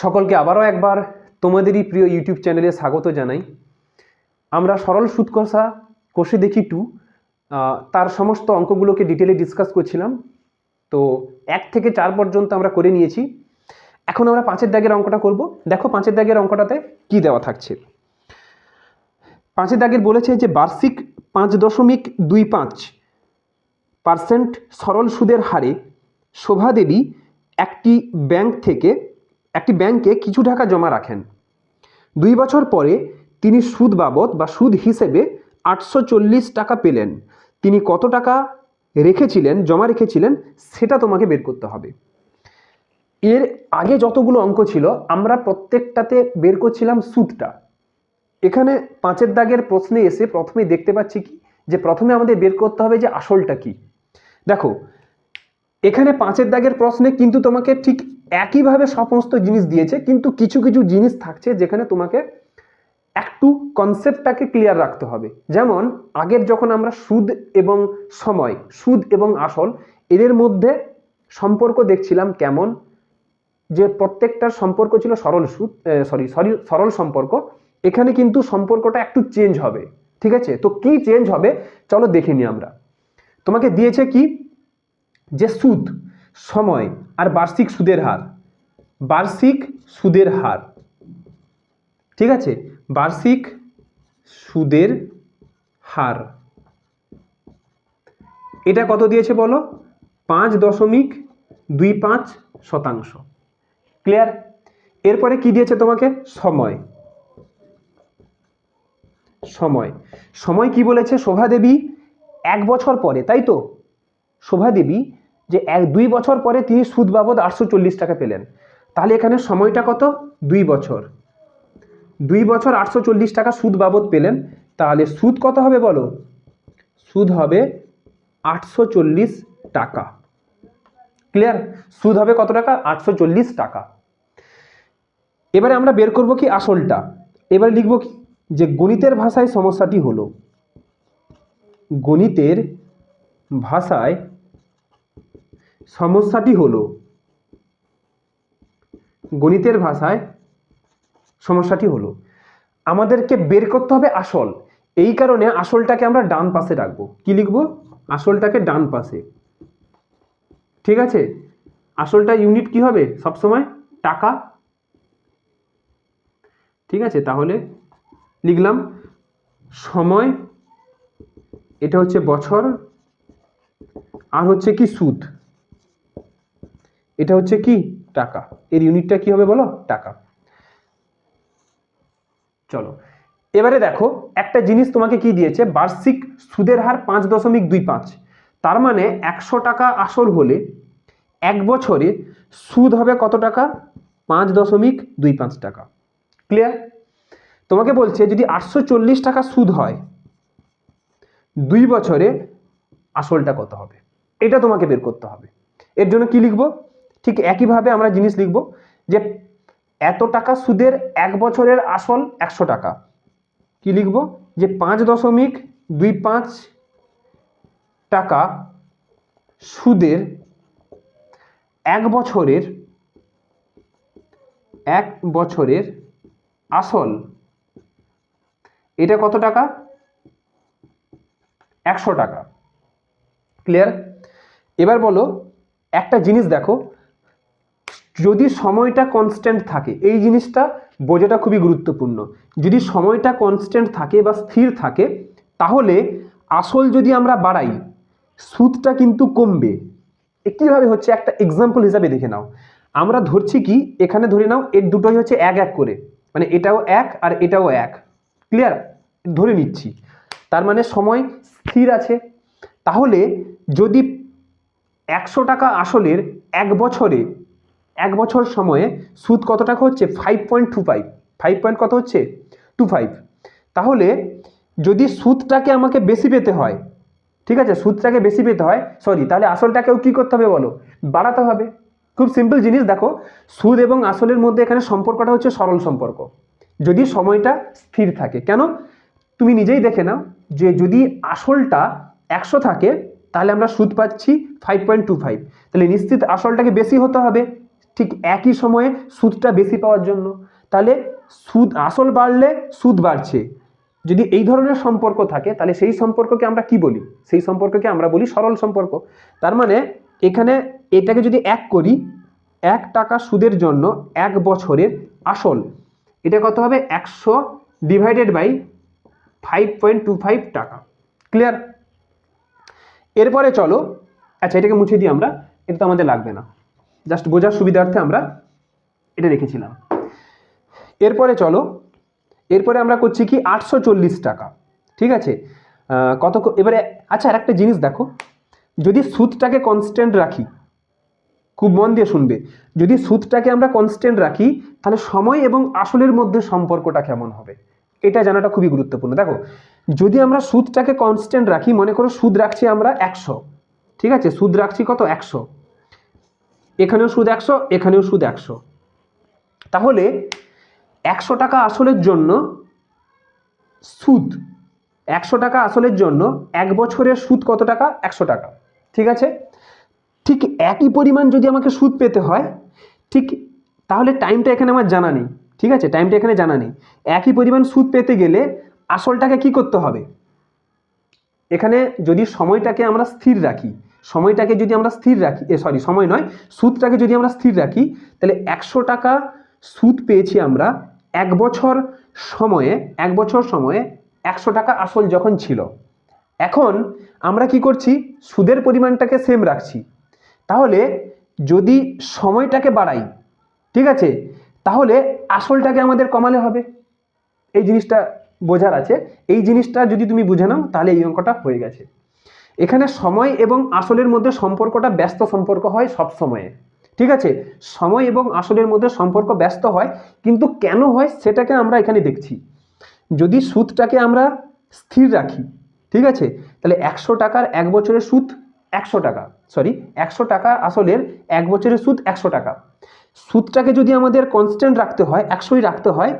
সকলকে আবারও একবার তোমাদেরই প্রিয় ইউটিউব চ্যানেলে স্বাগত জানাই। আমরা সরল সুদ কষা কষে দেখি টু তার সমস্ত অঙ্কগুলোকে ডিটেলে ডিসকাস করছিলাম। তো এক থেকে চার পর্যন্ত আমরা করে নিয়েছি। এখন আমরা পাঁচের দাগের অঙ্কটা করব। দেখো পাঁচের দাগের অঙ্কটাতে কি দেওয়া থাকছে। পাঁচের দাগের বলেছে যে বার্ষিক পাঁচ দশমিক দুই পাঁচ পার্সেন্ট সরল সুদের হারে শোভা দেবী একটি ব্যাংক থেকে একটি ব্যাংকে কিছু টাকা জমা রাখেন। দুই বছর পরে তিনি সুদ বাবদ বা সুদ হিসেবে আটশো চল্লিশ টাকা পেলেন। তিনি কত টাকা রেখেছিলেন, জমা রেখেছিলেন, সেটা তোমাকে বের করতে হবে। এর আগে যতগুলো অঙ্ক ছিল, আমরা প্রত্যেকটাতে বের করছিলাম সুদটা। এখানে পাঁচের দাগের প্রশ্নে এসে প্রথমেই দেখতে পাচ্ছি কি? যে প্রথমে আমাদের বের করতে হবে যে আসলটা কি। দেখো, এখানে পাঁচের দাগের প্রশ্নে কিন্তু তোমাকে ঠিক একইভাবে সমস্ত জিনিস দিয়েছে, কিন্তু কিছু কিছু জিনিস থাকছে যেখানে তোমাকে একটু কনসেপ্টটাকে ক্লিয়ার রাখতে হবে। যেমন, আগের যখন আমরা সুদ এবং সময়, সুদ এবং আসল, এদের মধ্যে সম্পর্ক দেখছিলাম কেমন? যে প্রত্যেকটার সম্পর্ক ছিল সরল সুদ সরি সরি, সরল সম্পর্ক। এখানে কিন্তু সম্পর্কটা একটু চেঞ্জ হবে, ঠিক আছে? তো কি চেঞ্জ হবে? চলো দেখে আমরা। তোমাকে দিয়েছে কি? যে সুদ। সময় আর বার্ষিক সুদের হার। বার্ষিক সুদের হার। ঠিক আছে? বার্ষিক সুদের হার। এটা কত দিয়েছে বলো? পাঁচ দশমিক দুই পাঁচ শতাংশ। ক্লিয়ার? এরপরে কি দিয়েছে তোমাকে? সময়। সময়। সময় কি বলেছে? শোভা দেবী এক বছর পরে, তাই তো? শোভা দেবী যে এক দুই বছর পরে তিনি সুদ বাবদ আটশো চল্লিশ টাকা পেলেন। তাহলে এখানে সময়টা কত? দুই বছর। দুই বছর আটশো চল্লিশ টাকা সুদ বাবদ পেলেন, তাহলে সুদ কত হবে বলো? সুদ হবে আটশো চল্লিশ টাকা। ক্লিয়ার সুদ হবে কত টাকা? আটশো চল্লিশ টাকা। এবারে আমরা বের করব কি আসলটা। এবার লিখব কি? যে গণিতের ভাষায় সমস্যাটি হলো। গণিতের ভাষায় সমস্যাটি হলো গণিতের ভাষায় সমস্যাটি হলো, আমাদেরকে বের করতে হবে আসল। এই কারণে আসলটাকে আমরা ডান পাশে রাখব। কি লিখব? আসলটাকে ডান পাশে। ঠিক আছে? আসলটা ইউনিট কি হবে? সবসময় টাকা। ঠিক আছে? তাহলে লিখলাম সময়, এটা হচ্ছে বছর, আর হচ্ছে কি সুদ। এটা হচ্ছে কি? টাকা। এর ইউনিটটা কি হবে বলো? টাকা। চলো। এবারে দেখো, একটা জিনিস তোমাকে কি দিয়েছে? বার্ষিক সুদের হার পাঁচ দশমিক দুই পাঁচ। তার মানে একশো টাকা আসল হলে এক বছরে সুদ হবে কত টাকা? পাঁচ দশমিক দুই পাঁচ টাকা। ক্লিয়ার তোমাকে বলছে, যদি আটশো চল্লিশ টাকা সুদ হয়, দুই বছরে আসলটা কত হবে? এটা তোমাকে বের করতে হবে। এর জন্য কি লিখব? ঠিক একইভাবে আমরা জিনিস লিখব যে এত টাকা সুদের এক বছরের আসল একশো টাকা। কি লিখব? যে পাঁচ দশমিক দুই পাঁচ টাকা সুদের এক বছরের এক বছরের আসল এটা কত টাকা? একশো টাকা। ক্লিয়ার? এবার বলো একটা জিনিস দেখো। যদি সময়টা কনস্ট্যান্ট থাকে, এই জিনিসটা বোঝাটা খুবই গুরুত্বপূর্ণ। যদি সময়টা কনস্ট্যান্ট থাকে বা স্থির থাকে, তাহলে আসল যদি আমরা বাড়াই, সুদটা কিন্তু কমবে। কীভাবে হচ্ছে? একটা এক্সাম্পল হিসাবে দেখে নাও। আমরা ধরছি কি, এখানে ধরে নাও, এর দুটোই হচ্ছে এক এক করে। মানে এটাও এক আর এটাও এক। ক্লিয়ার ধরে নিচ্ছি। তার মানে সময় স্থির আছে। তাহলে যদি একশো টাকা আসলের এক বছরে এক বছর সময়ে সুদ কত টাকা হচ্ছে? Five point two five five point কত হচ্ছে? টু ফাইভ তাহলে যদি সুদটাকে আমাকে বেশি পেতে হয়, ঠিক আছে? সুদটাকে বেশি পেতে হয় সরি তাহলে আসলটাকেও কী করতে হবে বলো? বাড়াতে হবে। খুব সিম্পল জিনিস, দেখো, সুদ এবং আসলের মধ্যে এখানে সম্পর্কটা হচ্ছে সরল সম্পর্ক। যদি সময়টা স্থির থাকে, কেন? তুমি নিজেই দেখে নাও যে যদি আসলটা একশো থাকে, তাহলে আমরা সুদ পাচ্ছি ফাইভ পয়েন্ট টু ফাইভ তাহলে নিশ্চিত আসলটাকে বেশি হতে হবে। ঠিক একই সময়ে সুদটা বেশি পাওয়ার জন্য। তাহলে সুদ, আসল বাড়লে সুদ বাড়ছে। যদি এই ধরনের সম্পর্ক থাকে, তাহলে সেই সম্পর্ককে আমরা কি বলি? সেই সম্পর্ককে আমরা বলি সরল সম্পর্ক। তার মানে এখানে এটাকে যদি এক করি, এক টাকা সুদের জন্য এক বছরের আসল, এটা কত হবে? একশো divided by five point two five টাকা। ক্লিয়ার এরপরে চলো আচ্ছা এটাকে মুছে দিই আমরা, এটা তো আমাদের লাগবে না। জাস্ট বোঝার সুবিধার্থে আমরা এটা রেখেছিলাম। এরপরে চলো, এরপরে আমরা করছি কি আটশো চল্লিশ টাকা। ঠিক আছে? কত এবারে আচ্ছা আর একটা জিনিস দেখো। যদি সুদটাকে কনস্ট্যান্ট রাখি, খুব মন দিয়ে শুনবে। যদি সুদটাকে আমরা কনস্ট্যান্ট রাখি, তাহলে সময় এবং আসলের মধ্যে সম্পর্কটা কেমন হবে? এটা জানাটা খুবই গুরুত্বপূর্ণ। দেখো, যদি আমরা সুদটাকে কনস্ট্যান্ট রাখি, মনে করো সুদ রাখছি আমরা একশো। ঠিক আছে? সুদ রাখছি কত? একশো। এখানেও সুদ একশো, এখানেও সুদ একশো। তাহলে একশো টাকা আসলের জন্য সুদ, একশো টাকা আসলের জন্য এক বছরের সুদ কত টাকা? একশো টাকা। ঠিক আছে? ঠিক একই পরিমাণ যদি আমাকে সুদ পেতে হয়, ঠিক তাহলে টাইমটা এখানে আমার জানা নেই। ঠিক আছে? টাইমটা এখানে জানা নেই। একই পরিমাণ সুদ পেতে গেলে আসলটাকে কি করতে হবে? এখানে যদি সময়টাকে আমরা স্থির রাখি সময়টাকে যদি আমরা স্থির রাখি, এ সরি সময় নয়, সুদটাকে যদি আমরা স্থির রাখি, তাহলে একশো টাকা সুদ পেয়েছি আমরা এক বছর সময়ে, এক বছর সময়ে একশো টাকা আসল যখন ছিল। এখন আমরা কি করছি? সুদের পরিমাণটাকে সেম রাখছি। তাহলে যদি সময়টাকে বাড়াই, ঠিক আছে? তাহলে আসলটাকে আমাদের কমালে হবে। এই জিনিসটা বোঝার আছে। এই জিনিসটা যদি তুমি বুঝে নাও, তাহলে এই অঙ্কটা হয়ে গেছে। এখানে সময় এবং আসলের মধ্যে সম্পর্কটা ব্যস্ত সম্পর্ক হয় সব সময়ে। ঠিক আছে? সময় এবং আসলের মধ্যে সম্পর্ক ব্যস্ত হয়, কিন্তু কেন হয় সেটাকে আমরা এখানে দেখছি। যদি সুদটাকে আমরা স্থির রাখি, ঠিক আছে? তাহলে একশো টাকার এক বছরের সুদ একশো টাকা সরি একশো টাকা আসলের এক বছরের সুদ একশো টাকা। সুদটাকে যদি আমাদের কনস্ট্যান্ট রাখতে হয়, একশোই রাখতে হয়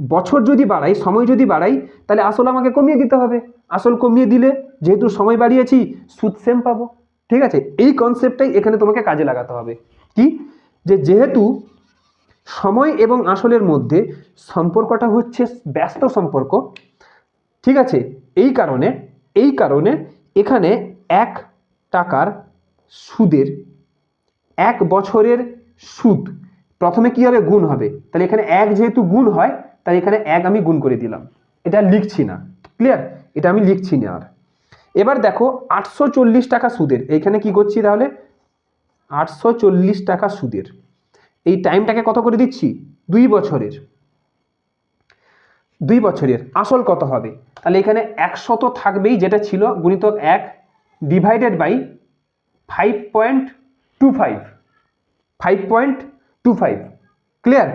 বছর যদি বাড়াই, সময় যদি বাড়াই, তাহলে আসল আমাকে কমিয়ে দিতে হবে। আসল কমিয়ে দিলে যেহেতু সময় বাড়িয়েছি, সুদ সেম পাবো। ঠিক আছে? এই কনসেপ্টটাই এখানে তোমাকে কাজে লাগাতে হবে। কি? যে যেহেতু সময় এবং আসলের মধ্যে সম্পর্কটা হচ্ছে ব্যস্ত সম্পর্ক, ঠিক আছে? এই কারণে এই কারণে এখানে এক টাকার সুদের, এক বছরের সুদ প্রথমে কি হবে? গুণ হবে। তাহলে এখানে এক যেহেতু গুণ হয় তাই এখানে এক আমি গুণ করে দিলাম। এটা লিখছি না। ক্লিয়ার এটা আমি লিখছি না আর। এবার দেখো, আটশো চল্লিশ টাকা সুদের। এইখানে কি করছি তাহলে? আটশো চল্লিশ টাকা সুদের। এই টাইমটাকে কত করে দিচ্ছি? দুই বছরের। দুই বছরের। আসল কত হবে? তাহলে এখানে একশো তো থাকবেই, যেটা ছিল গুণিতক এক divided by five point two five five point two five clear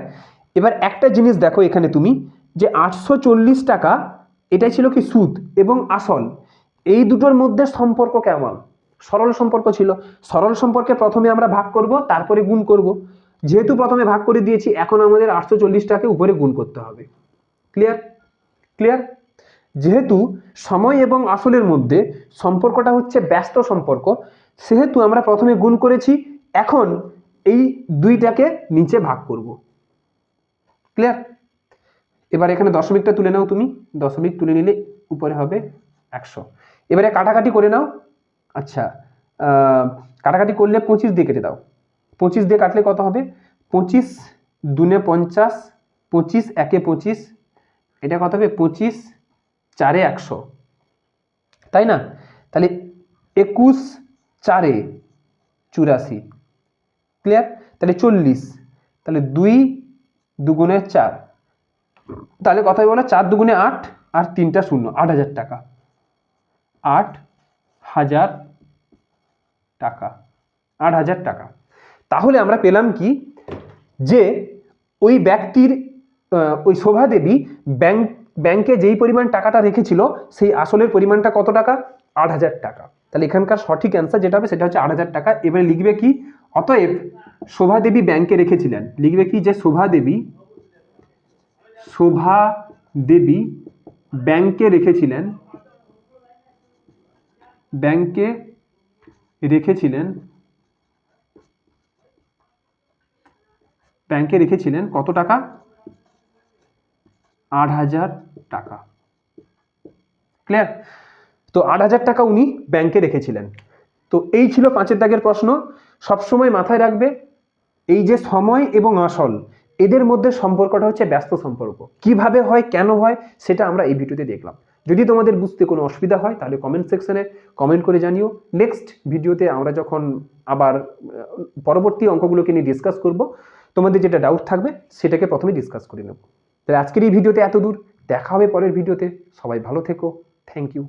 এবার একটা জিনিস দেখো এখানে তুমি, যে আটশো চল্লিশ টাকা এটাই ছিল কি সুদ এবং আসল এই দুটোর মধ্যে সম্পর্ক কেমন? সরল সম্পর্ক ছিল। সরল সম্পর্কে প্রথমে আমরা ভাগ করব, তারপরে গুণ করব। যেহেতু প্রথমে ভাগ করে দিয়েছি, এখন আমাদের আটশো চল্লিশ টাকাকে উপরে গুণ করতে হবে। ক্লিয়ার ক্লিয়ার যেহেতু সময় এবং আসলের মধ্যে সম্পর্কটা হচ্ছে ব্যস্ত সম্পর্ক, সেহেতু আমরা প্রথমে গুণ করেছি, এখন এই দুইটাকে নিচে ভাগ করব। ক্লিয়ার এবার এখানে দশমিকটা তুলে নাও তুমি। দশমিক তুলে নিলে উপরে হবে একশো। এবারে কাটাকাটি করে নাও। আচ্ছা কাটাকাটি করলে পঁচিশ দিয়ে কেটে দাও। পঁচিশ দিয়ে কাটলে কত হবে? পঁচিশ দুনে পঞ্চাশ, পঁচিশ একে পঁচিশ, এটা কত হবে? পঁচিশ চারে একশো। তাই না? তাহলে একুশ চারে চুরাশি। ক্লিয়ার তাহলে চল্লিশ। তাহলে দুই দুগুণে চার। তাহলে কথাই বলো চার দুগুণে আট আর তিনটা শূন্য, আট হাজার টাকা। আট হাজার টাকা, আট হাজার টাকা। তাহলে আমরা পেলাম কি? যে ওই ব্যক্তির ওই শোভাদেবী ব্যাংক, ব্যাংকে যেই পরিমাণ টাকাটা রেখেছিল, সেই আসলের পরিমাণটা কত টাকা? আট হাজার টাকা। তাহলে এখানকার সঠিক অ্যান্সার যেটা হবে সেটা হচ্ছে আট হাজার টাকা। এবারে লিখবে কি? অতএব শোভাদেবী ব্যাংকে রেখেছিলেন। লিখবে কি যে শোভাদেবী শোভা দেবী ব্যাংকে রেখেছিলেন ব্যাংকে রেখেছিলেন ব্যাংকে রেখেছিলেন কত টাকা? আট হাজার টাকা। ক্লিয়ার? তো আট হাজার টাকা উনি ব্যাংকে রেখেছিলেন। তো এই ছিল পাঁচের দাগের প্রশ্ন। সবসময় মাথায় রাখবে, এই যে সময় এবং আসল, এদের মধ্যে সম্পর্কটা হচ্ছে ব্যস্ত সম্পর্ক। কীভাবে হয়, কেন হয়, সেটা আমরা এই ভিডিওতে দেখলাম। যদি তোমাদের বুঝতে কোনো অসুবিধা হয়, তাহলে কমেন্ট সেকশনে কমেন্ট করে জানিও। নেক্সট ভিডিওতে আমরা যখন আবার পরবর্তী অঙ্কগুলোকে নিয়ে ডিসকাস করব, তোমাদের যেটা ডাউট থাকবে, সেটাকে প্রথমে ডিসকাস করে নেব। তাহলে আজকের এই ভিডিওতে এত দূর দেখা হবে পরের ভিডিওতে। সবাই ভালো থেকো। Thank you